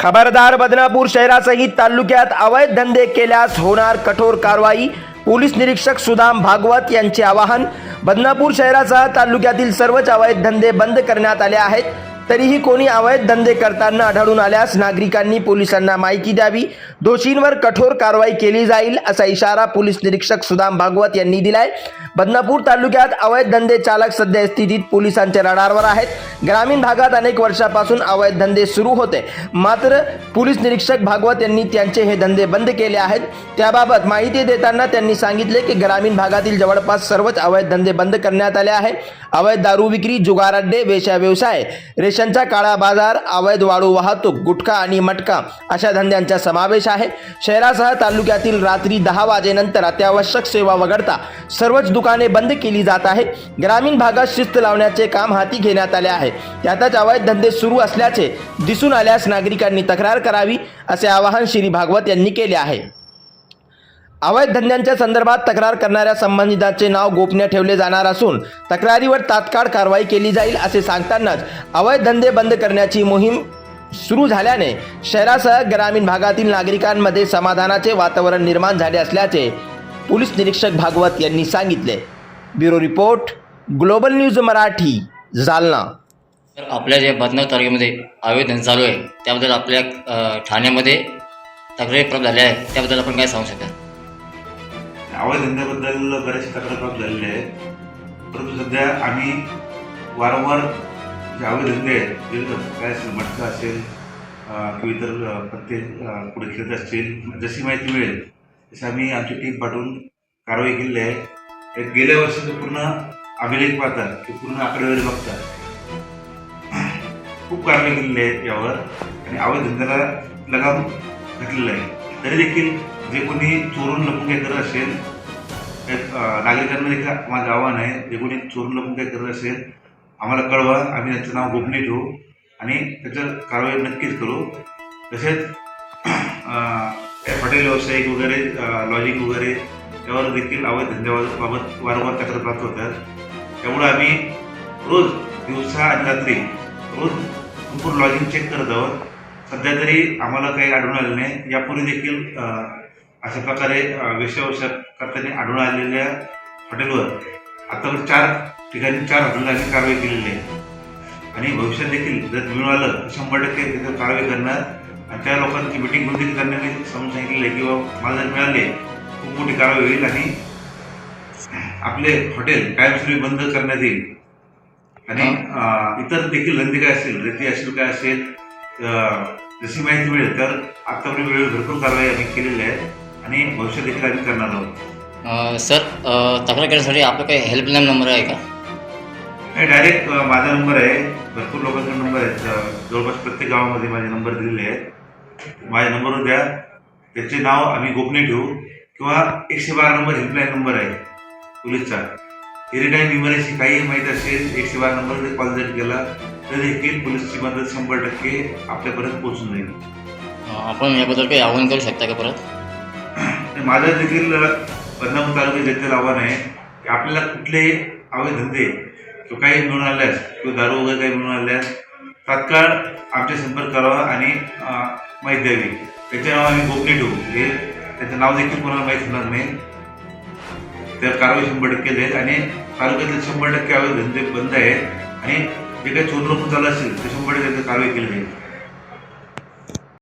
खबरदार बदनापूर शहरासहित तालुक्यात अवैध धंदे केल्यास होणार कठोर कारवाई पोलीस निरीक्षक सुदाम भागवत यांचे आवाहन. बदनापूर शहरासह तालुक्यातील सर्वच अवैध धंदे बंद करण्यात आले आहेत. तरीही कोणी अवैध धंदे करताना आढळून आल्यास नागरिकांनी पोलिसांना माहिती द्यावी. दोषींवर कठोर कारवाई केली जाईल असा इशारा पोलीस निरीक्षक सुदाम भागवत यांनी दिलाय. बदनापूर तालुक्यात अवैध धंदे चालक सध्या स्थितीत पोलिसांच्या रडारवर आहेत. ग्रामीण भागात अनेक वर्षापासून अवैध धंदे सुरू होते. मात्र पोलीस निरीक्षक भागवत यांनी त्यांचे हे धंदे बंद केले आहेत. त्याबाबत माहिती देताना त्यांनी सांगितले की ग्रामीण भागातील जवळपास सर्वच अवैध धंदे बंद करण्यात आले आहे अवैध दारू विक्री जुगार अड्डे वेश्या व्यवसाय पैशांचा काळा बाजार अवैध वाळू वाहतूक गुटखा आणि मटका अशा धंद्यांचा समावेश आहे. शहरासह तालुक्यातील रात्री दहा वाजेनंतर अत्यावश्यक सेवा वगळता सर्वच दुकाने बंद केली जात आहे. ग्रामीण भागात शिस्त लावण्याचे काम हाती घेण्यात आले आहे. त्यातच अवैध धंदे सुरू असल्याचे दिसून आल्यास नागरिकांनी तक्रार करावी असे आवाहन श्री भागवत यांनी केले आहे. अवैध धंद्यांच्या संदर्भात तक्रार करणाऱ्या संबंधितांचे नाव गोपनीय ठेवले जाणार असून तक्रारीवर तात्काळ कारवाई केली जाईल असे सांगतानाच अवैध धंदे बंद करण्याची मोहीम सुरू झाल्याने शहरासह ग्रामीण भागातील नागरिकांमध्ये समाधानाचे वातावरण निर्माण झाले असल्याचे पोलीस निरीक्षक भागवत यांनी सांगितले. Bureau report global news Marathi Jalna. तर आपल्या जे बदनाव तालुक्यामध्ये आवेदन चालू आहे त्याबद्दल आपल्या ठाण्यामध्ये तक्रारी प्राप्त झाल्या आहेत त्याबद्दल आपण काय सांगू शकता? अवैध धंद्याबद्दल बरेचसे तक्रार प्राप्त झालेले आहेत. परंतु सध्या आम्ही वारंवार जे अवैध धंदे आहेत विविध काय असेल मटका असेल किंवा इतर प्रत्येक पत्ते पुढे खेळत असतील जशी माहिती मिळेल तशी आम्ही आमची टीम पाठवून कारवाई केलेली आहे. एक गेल्या वर्षाचं पूर्ण अभिलेख पाहतात की पूर्ण आकडेवारी बघतात. खूप कारवाई केलेली आहे यावर आणि अवैध धंद्याला लगाम घातलेला आहे. तरी देखील जे कोणी चोरून लपून काही करत असेल नागरिकांमध्ये अं, माझं आव्हान आहे. जे कोणी चोरून लपून काही करत असेल आम्हाला कळवा. आम्ही त्यांचं नाव गोपनीय ठेवू आणि त्याचं कारवाई नक्कीच करू. तसेच हॉटेल व्यावसायिक वगैरे लॉजिंग वगैरे यावर देखील अवैध धंद्याबाबत वारंवार तक्रार प्राप्त होतात. त्यामुळे आम्ही रोज दिवसा आणि रात्री रोज संपूर्ण लॉजिंग चेक करत आहोत. सध्या तरी आम्हाला काही आढळून आलं नाही. यापूर्वी देखील अशा प्रकारे अं, करताना आढळून आलेल्या हॉटेलवर आतापर्यंत चार ठिकाणी चार आम्ही कारवाई केलेली आहे. आणि भविष्यात देखील जर मिळून आलं तर शंभर टक्के त्याच्यावर कारवाई करणार. आणि त्या लोकांची मिटिंग घेऊन देखील त्यांना मी समजून सांगितलेलं आहे. की बाबा मला जर मिळाले खूप मोठी कारवाई होईल आणि आपले हॉटेल कायमस्वरूपी बंद करण्यात येईल. आणि इतर देखील धंदे काय असेल रेती असेल काय असेल जशी माहिती मिळेल तर आतापर्यंत वेळ भरपूर कारवाई आम्ही केलेली आहे. आणि भविष्यात देखील आम्ही करणार आहोत. सर तक्रार करण्यासाठी आपला काही हेल्पलाईन नंबर आहे का? नाही डायरेक्ट माझा नंबर आहे. भरपूर लोकांचे नंबर आहेत. जवळपास प्रत्येक गावामध्ये माझे नंबर दिलेले आहेत. माझ्या नंबरवर द्या. त्याचे नाव आम्ही गोपनीय ठेवू. किंवा एकशे बारा नंबर हेल्पलाईन नंबर आहे. पोलीसचा. एनी टाईम इमर्जन्सी काही माहीत असेल एकशे बारा नंबर जर कॉल जर केला तर देखील पोलीसची मदत शंभर टक्के आपल्यापर्यंत पोहोचून जाईल. आपण याबद्दल काही आवाहन करू शकता का परत? माझं देखील बदनापूर तालुक्यात जनतेला आव्हान आहे की आपल्याला कुठलेही अवैध धंदे किंवा काही मिळून आल्यास किंवा दारू वगैरे काही मिळून आल्यास तात्काळ आमच्या संपर्क करावा आणि माहीत माहिती द्यावी. त्याचे नाव आम्ही गोपनीय ठेवू. हे त्याचं नाव देखील कोणाला माहीत होणार नाही. तर कारवाई शंभर टक्के जाईल आणि तालुक्यातील शंभर टक्के अवैध धंदे बंद आहेत. आणि जे काही चोर लोक चालू असेल ते शंभर टक्के कारवाई केली जाईल.